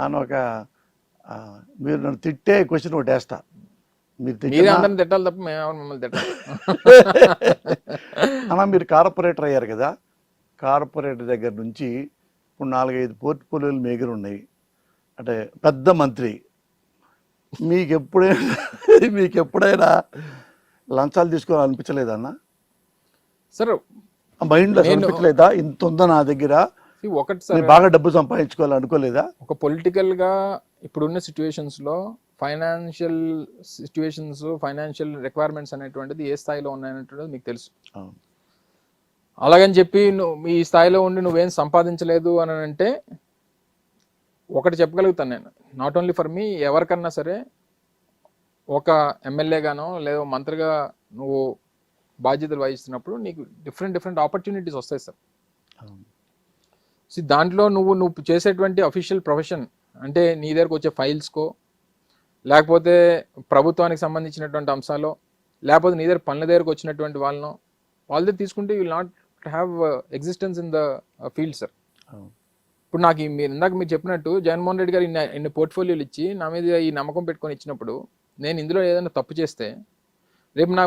అని ఒక మీరు నన్ను తిట్టే క్వశ్చన్ ఒకటి వేస్తా. మీరు తిట్టాలి తప్ప మేము మిమ్మల్ని తిట్టాలి అలా మీరు కార్పొరేటర్ అయ్యారు కదా. కార్పొరేటర్ దగ్గర నుంచి ఇప్పుడు నాలుగైదు పోర్ట్ఫోలియోలు మీ దగ్గర ఉన్నాయి అంటే పెద్ద మంత్రి మీకు ఎప్పుడైనా మీకు ఎప్పుడైనా లంచాలు తీసుకోవాలనిపించలేదన్నా సార్ మైండ్లో అనిపించలేదా? ఇంత ఉందా నా దగ్గర? ఒకటి సార్. బాగా డబ్బు సంపాదించుకోవాలి అనుకోలేదా? ఒక పొలిటికల్గా ఇప్పుడున్న సిచ్యువేషన్స్లో ఫైనాన్షియల్ సిచ్యువేషన్స్ ఫైనాన్షియల్ రిక్వైర్మెంట్స్ అనేటువంటిది ఏ స్థాయిలో ఉన్నాయనేటువంటిది మీకు తెలుసు. అలాగని చెప్పి నువ్వు మీ స్థాయిలో ఉండి నువ్వేం సంపాదించలేదు అని అంటే ఒకటి చెప్పగలుగుతాను నేను. నాట్ ఓన్లీ ఫర్ మీ ఎవరికన్నా సరే ఒక ఎమ్మెల్యేగానో లేదా మంత్రిగా నువ్వు బాధ్యతలు వహిస్తున్నప్పుడు నీకు డిఫరెంట్ డిఫరెంట్ ఆపర్చునిటీస్ వస్తాయి సార్. See, దాంట్లో నువ్వు నువ్వు చేసేటువంటి అఫీషియల్ ప్రొఫెషన్ అంటే నీ దగ్గరకు వచ్చే ఫైల్స్కో లేకపోతే ప్రభుత్వానికి సంబంధించినటువంటి అంశాలు లేకపోతే నీ దగ్గర పనుల దగ్గరకు వచ్చినటువంటి వాళ్ళను వాళ్ళ దగ్గర తీసుకుంటే you will not have existence in the field sir. ఇప్పుడు నాకు ఈ మీరు ఇందాక మీరు చెప్పినట్టు జగన్మోహన్ రెడ్డి గారు ఇన్ని ఇన్ని పోర్ట్ఫోలియోలు ఇచ్చి నా మీద ఈ నమ్మకం పెట్టుకొని ఇచ్చినప్పుడు నేను ఇందులో ఏదైనా తప్పు చేస్తే రేపు నా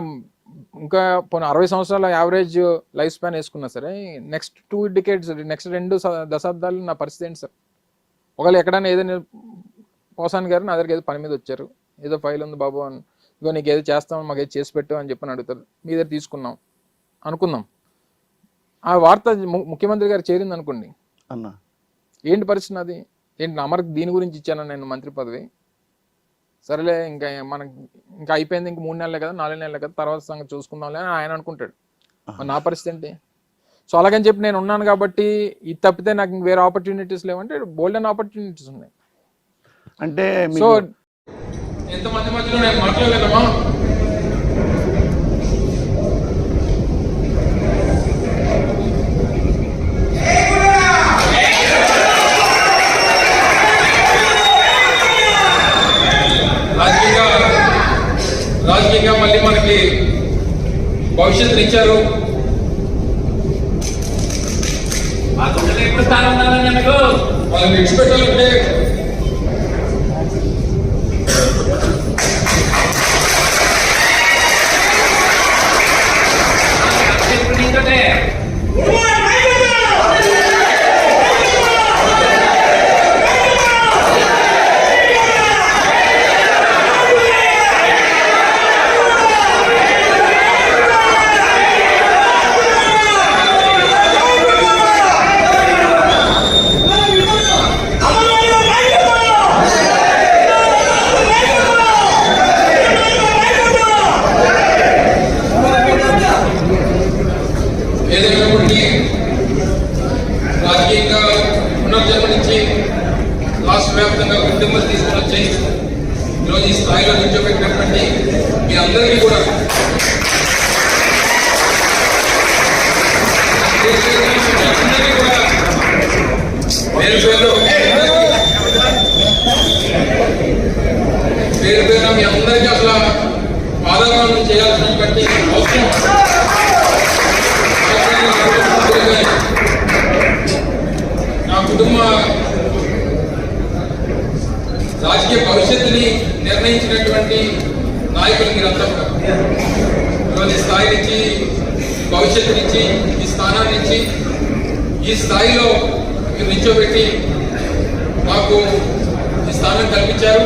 ఇంకా పోనీ అరవై సంవత్సరాల యావరేజ్ లైఫ్ స్పాన్ వేసుకున్నా సరే నెక్స్ట్ టూ డికేట్స్ నెక్స్ట్ రెండు దశాబ్దాలు నా పరిస్థితి ఏంటి సార్? ఒకవేళ ఎక్కడైనా ఏదైనా పోసాన్ గారు నా దగ్గర ఏదో పని మీద వచ్చారు. ఏదో ఫైల్ ఉంది బాబు అని. ఇగో నీకు ఏదో చేస్తాం మాకు ఏదో చేసి పెట్టు అని చెప్పని అడుగుతారు. మీ దగ్గర తీసుకున్నాం. అనుకుందాం. ఆ వార్త ముఖ్యమంత్రి గారు చేరింది అనుకోండి అన్న. ఏంటి పరిస్థితి అది ఏంటి అమరకు దీని గురించి ఇచ్చాను నేను మంత్రి పదవి? సరేలే ఇంకా మనకి ఇంకా అయిపోయింది ఇంక మూడు నెలలే కదా నాలుగు నెలలే కదా తర్వాత సంగతి చూసుకుందాంలే అని ఆయన అనుకుంటాడు. నా పరిస్థితి ఏంటి? సో అలాగని చెప్పి నేను ఉన్నాను కాబట్టి ఇది తప్పితే నాకు వేరే ఆపర్చునిటీస్ లేవంటే బోల్డెన్ ఆపర్చునిటీస్ ఉన్నాయి. అంటే సో ఎంతమంది మధ్యలో నేను మాట్లాడలేదమ్మా. భవిష్యత్తుని ఇచ్చారు. వాళ్ళని విడిచిపెట్టాలంటే వ్యాప్తంగా గుర్తింపులు తీసుకుని వచ్చి ఈరోజు ఈ స్థాయిలో నిల్చోబెట్టినటువంటి మీ అందరికీ కూడా పేరు పేరు పేరు పేరు మీ అందరికీ అసలు పాదగ్రహణం చేయాల్సినటువంటి అవసరం. నా కుటుంబ రాజకీయ భవిష్యత్తుని నిర్ణయించినటువంటి నాయకులు మీరంతా కూడా. ఈరోజు నుంచి స్థాయి నుంచి ఈ స్థానాన్ని ఇచ్చి ఈ స్థాయిలో మీరు నిల్చోబెట్టి మాకు ఈ స్థానం కల్పించారు.